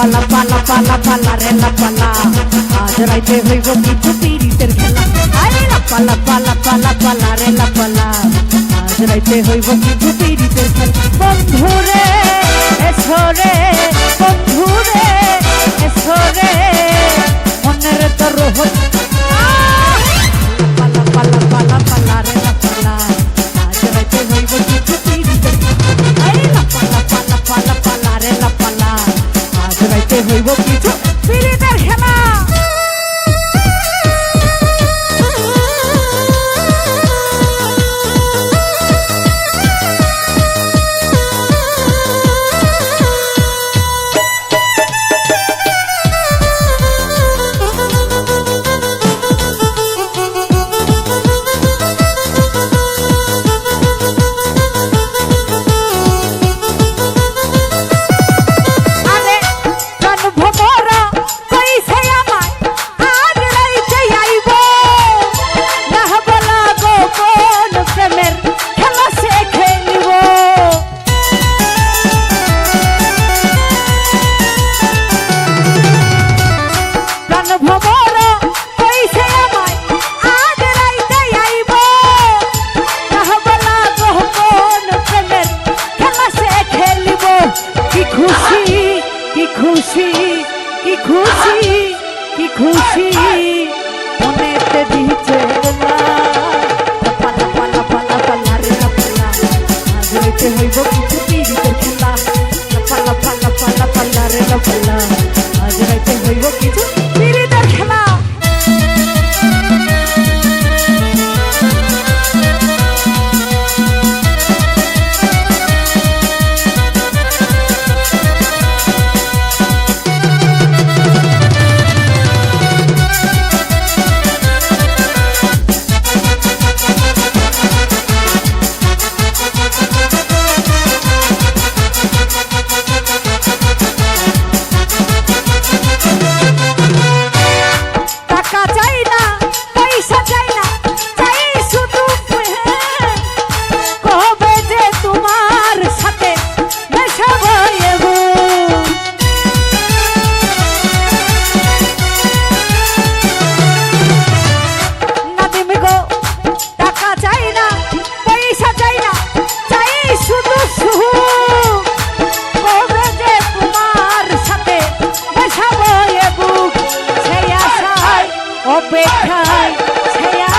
পালা পালা পালা পালা, রে লাপালা আজ রাইতে হইব কিছু পিরিতের খেলা। আরে লাপালা পালা পালা পালা রে লাপালা আজ রাইতে হইব কিছু পিরিতের খেলা। বন্ধু রে, এসো রে, বন্ধু রে, এসো রে। মনের তো হই খুশি কি খুশি কি খুশি মনেতে পালা আজ হইব কিছু খেলা দেখায়